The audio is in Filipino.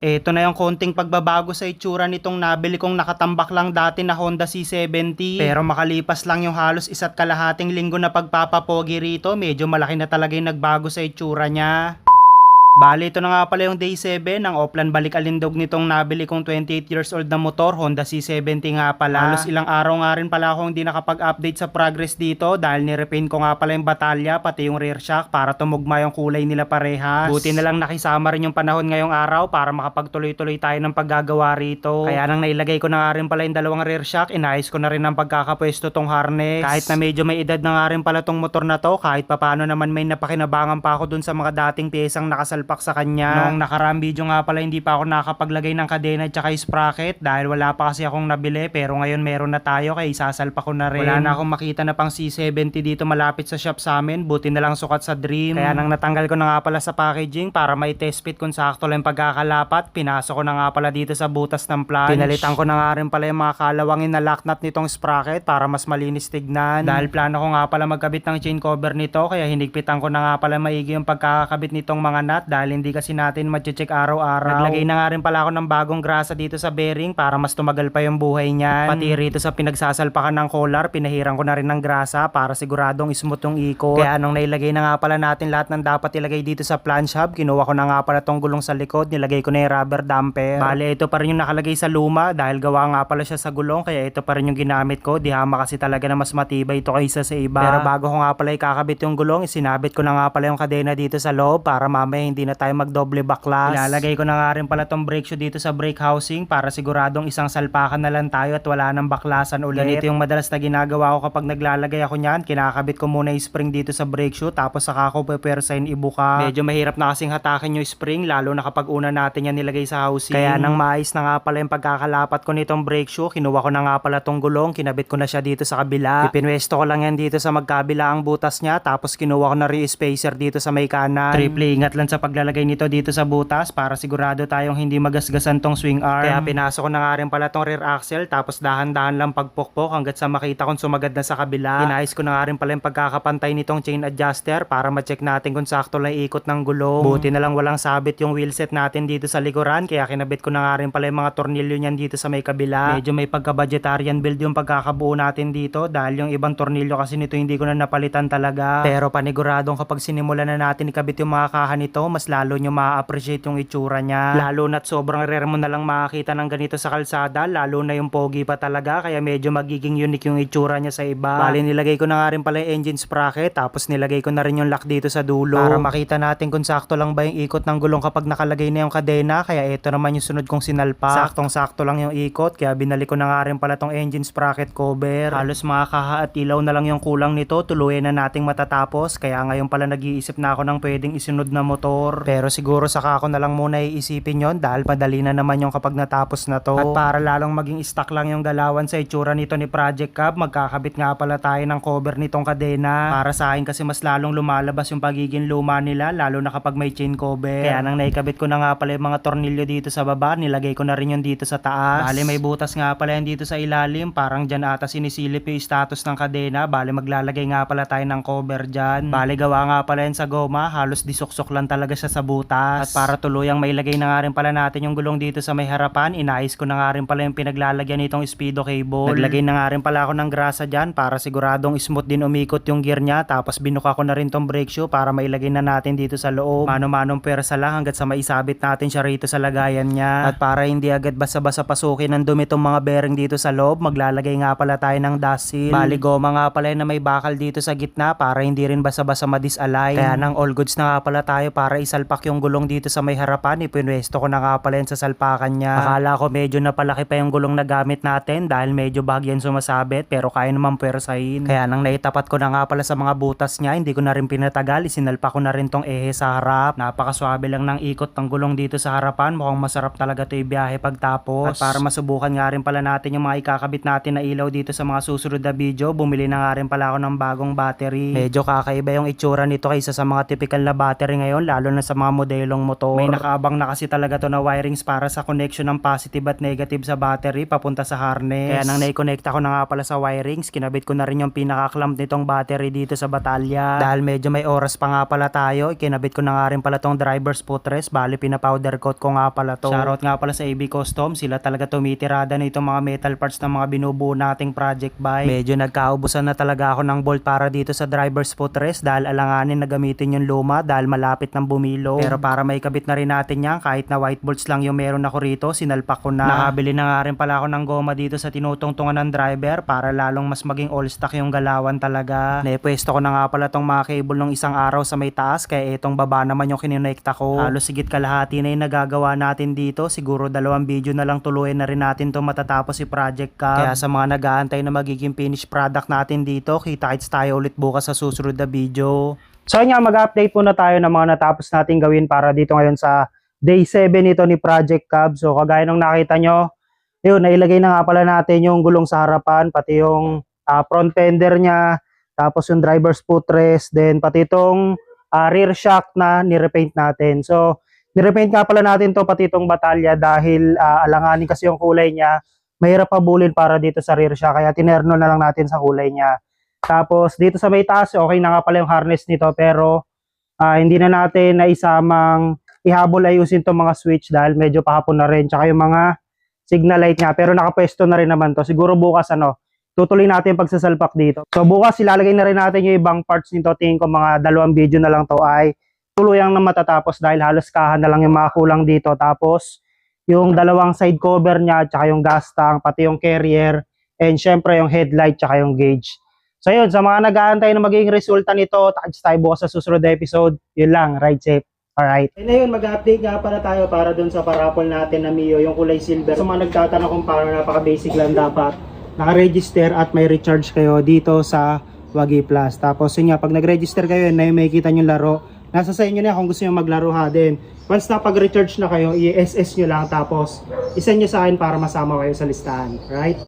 Eto na yung konting pagbabago sa itsura nitong nabili kong nakatambak lang dati na Honda C70. Pero makalipas lang yung halos isa't kalahating linggo na pagpapapogi rito, medyo malaki na talaga yung nagbago sa itsura niya. Bali, ito na nga pala yung day 7 ng Oplan balik alindog nitong nabili kong 28 years old na motor, Honda C70 nga pala. Halos ilang araw nga rin pala akong hindi nakapag-update sa progress dito dahil nirepaint ko nga pala yung batalya pati yung rear shock para tumugma yung kulay nila parehas. Buti na lang nakisama rin yung panahon ngayong araw para makapagtuloy-tuloy tayo ng paggagawa rito. Kaya nang nailagay ko na nga rin pala yung dalawang rear shock, inayos ko na rin ang pagkakapwesto tong harness. Kahit na medyo may edad na nga rin pala tong motor na to, kahit papano naman may napakinabangan pa ako dun sa mga dating piyesang nakasalpak sa kanya. Noong nakaraang video nga pala hindi pa ako nakapaglagay ng kadena at saka sprocket dahil wala pa kasi akong nabili pero ngayon meron na tayo kaya isasalpa ko na rin. Wala na akong makita na pang C70 dito malapit sa shop sa amin. Buti na lang sukat sa Dream. Kaya nang natanggal ko na nga pala sa packaging para may test fit kung sakto lang yung pagkakalapat, pinasok ko na nga pala dito sa butas ng flange. Pinalitan ko na nga rin pala yung mga kalawangin na lock nut nitong sprocket para mas malinis tignan. Dahil plano ko nga pala magkabit ng chain cover nito kaya hinigpitan ko na nga pala maigi yung pagkakabit nitong mga nut dahil hindi kasi natin check araw-araw. Naglagay na nga rin pala ako ng bagong grasa dito sa bearing para mas tumagal pa yung buhay niyan. Pati rito sa pinagsasalpakan ng collar, pinahiran ko na rin ng grasa para siguradong smooth yung ikot. Kaya nung nailagay na nga pala natin lahat ng dapat ilagay dito sa flange hub, kinuha ko na nga pala tong gulong sa likod, nilagay ko na yung rubber damper. Bale, ito pa rin yung nakalagay sa luma dahil gawa nga pala siya sa gulong kaya ito pa rin yung ginamit ko. Di hama kasi talaga na mas matibay ito kaysa sa iba. Pero bago ko nga pala ikakabit yung gulong, isinabit ko na nga pala yung kadena dito sa loob para mamaya hindi na tayo magdoble baklas. Ilalagay ko na nga rin pala tong brake shoe dito sa brake housing para siguradong isang salpakan na lang tayo at wala nang baklasan ulit. Ganito yung madalas na ginagawa ko kapag naglalagay ako niyan. Kinakabit ko muna yung spring dito sa brake shoe tapos saka ko pepersain ibuka. Medyo mahirap na kasing hatakin yung spring lalo na kapag una natin yan nilagay sa housing. Kaya nang maayos na nga pala yung pagkakalapat ko nitong brake shoe, kinuha ko na nga pala tong gulong, kinabit ko na siya dito sa kabila. Ipinwesto ko lang yan dito sa magkabila ang butas niya tapos kinuha ko na rin yung spacer dito sa may kanan. Triple ingat lang sa paglalagay nito dito sa butas para sigurado tayong hindi magasgasan tong swing arm. Kaya pinasok ko na nga rin pala tong rear axle tapos dahan-dahan lang pagpukpok hanggat sa makita kong sumagad na sa kabila. Inayos ko na nga rin pala yung pagkakapantay nitong chain adjuster para ma-check natin kung sakto lang ikot ng gulong. Buti na lang walang sabit yung wheelset natin dito sa likuran kaya kinabit ko na nga rin pala yung mga tornilyo niyan dito sa may kabila. Medyo may pagka-budgetarian build yung pagkakabuo natin dito dahil yung ibang tornilyo kasi nito hindi ko na napalitan talaga. Pero paniguradong kapag sinimulan na natin ikabit yung mga kaha nito, mas lalo nyo ma-appreciate yung itsura niya. Lalo na't sobrang rare mo na lang makakita ng ganito sa kalsada, lalo na yung pogi pa talaga, kaya medyo magiging unique yung itsura niya sa iba. Bali, nilagay ko na nga rin pala yung engine sprocket, tapos nilagay ko na rin yung lock dito sa dulo. Para makita natin kung sakto lang ba yung ikot ng gulong kapag nakalagay na yung kadena, kaya ito naman yung sunod kong sinalpa. Saktong-sakto lang yung ikot, kaya binalik ko na nga rin pala tong engine sprocket cover. Halos mga kaha at ilaw na lang yung kulang nito, tuluyan na nating matatapos, kaya ngayon pala nag-iisip na ako ng pwedeng isunod na motor. Pero siguro saka ako na lang muna iisipin yon dahil madali na naman yung kapag natapos na to. At para lalong maging stock lang yung galawan sa itsura nito ni Project Cab, magkakabit nga pala tayo ng cover nitong kadena. Para sa akin kasi mas lalong lumalabas yung pagiging luma nila, lalo na kapag may chain cover. Kaya nang naikabit ko na nga pala yung mga tornilyo dito sa baba, nilagay ko na rin yung dito sa taas. Bali may butas nga pala yan dito sa ilalim, parang dyan ata sinisilip yung status ng kadena. Bali maglalagay nga pala tayo ng cover dyan. Bali gawa nga pala yan sa goma, halos disuksok lang talaga siya sa butas. At para tuluyang mailagay na nga rin pala natin yung gulong dito sa may harapan, inayos ko na nga rin pala yung pinaglalagyan nitong speedo cable. Naglagay na nga rin pala ako ng grasa dyan para siguradong smooth din umikot yung gear niya. Tapos binuka ko na rin tong brake shoe para mailagay na natin dito sa loob. Mano-manong persa lang hanggat sa maisabit natin siya rito sa lagayan niya. At para hindi agad basa-basa pasukin ng dumi tong mga bearing dito sa loob, maglalagay nga pala tayo ng dust seal. Bali goma nga pala na may bakal dito sa gitna para hindi rin basa-basa madisalign. Kaya nang all goods na nga pala tayo para isalpak yung gulong dito sa may harapan, ipinwesto ko na nga pala yun sa salpakan niya. Akala ko medyo napalaki pa yung gulong na gamit natin dahil medyo bagyan sumasabit pero kaya naman pwersahin. Kaya nang naitapat ko na nga pala sa mga butas niya, hindi ko na rin pinatagal, isinalpa ko na rin tong ehe sa harap. Napakaswabe lang ng ikot ng gulong dito sa harapan, mukhang masarap talaga to ibiyahe pagtapos. At para masubukan nga rin pala natin yung mga ikakabit natin na ilaw dito sa mga susunod na video, bumili na nga rin pala ako ng bagong battery. Medyo kakaiba yung itsura nito kaysa sa mga typical na battery ngayon, lalo lalo na sa mga modelong motor. May nakaabang na kasi talaga to na wirings para sa connection ng positive at negative sa battery papunta sa harness. Kaya nang nai-connect ako na nga pala sa wirings, kinabit ko na rin yung pinaka-clamp nitong battery dito sa batalya. Dahil medyo may oras pa nga pala tayo, kinabit ko na nga rin pala tong driver's footrest, bali pinapowder coat ko nga pala to. Shoutout nga pala sa AB Custom, sila talaga tumitirada na itong mga metal parts ng mga binubuo nating project bike. Medyo nagkaubusan na talaga ako ng bolt para dito sa driver's footrest dahil alanganin na gamitin yung luma dahil malapit ng bumilo. Pero para may kabit na rin natin yan, kahit na white bolts lang yung meron ako rito, sinalpak ko na. Nakabili na nga rin pala ako ng goma dito sa tinutungtungan ng driver para lalong mas maging all stock yung galawan talaga. Naipwesto ko na nga pala tong mga cable nung isang araw sa may taas kaya itong baba naman yung kininekta ko. Halos sigit kalahati na yung nagagawa natin dito. Siguro dalawang video na lang tuluyan na rin natin to matatapos si Project Cab. Kaya sa mga nag-aantay na magiging finished product natin dito, kita-kits tayo ulit bukas sa susunod na video. So yun nga, mag-update muna tayo ng mga natapos natin gawin para dito ngayon sa day 7 nito ni Project Cab. So kagaya nung nakita nyo, yun, nailagay na nga pala natin yung gulong sa harapan, pati yung ah, front fender niya, tapos yung driver's footrest, then pati itong ah, rear shock na nirepaint natin. So, nirepaint nga pala natin to pati itong batalya dahil ah, alanganin kasi yung kulay niya, mahirap pabulin para dito sa rear shock, kaya tinerno na lang natin sa kulay niya. Tapos dito sa may taas, okay na nga pala yung harness nito pero ah, hindi na natin naisamang ihabol ayusin tong mga switch dahil medyo pahapon na rin. Tsaka yung mga signal light niya pero nakapwesto na rin naman to. Siguro bukas ano, tutuloy natin pagsasalpak dito. So bukas ilalagay na rin natin yung ibang parts nito. Tingin ko mga dalawang video na lang to ay tuluyang na matatapos dahil halos kahan na lang yung mga kulang dito. Tapos yung dalawang side cover niya, tsaka yung gas tank, pati yung carrier, and syempre yung headlight, tsaka yung gauge. So yun, sa mga nag-aantay na magiging resulta nito, takits tayo sa susunod na episode. Yun lang, ride safe. Alright. And ayun, mag-update nga pala tayo para dun sa parapol natin na Mio, yung kulay silver. Sa mga nagtatanong kung paano, napaka-basic lang dapat. Naka-register at may recharge kayo dito sa Wagi Plus. Tapos yun nga, pag nag-register kayo, na yung makikita nyo laro. Nasa sa inyo na kung gusto nyo maglaro ha din. Once na pag-recharge na kayo, i-SS nyo lang tapos isend nyo sa akin para masama kayo sa listahan. Right?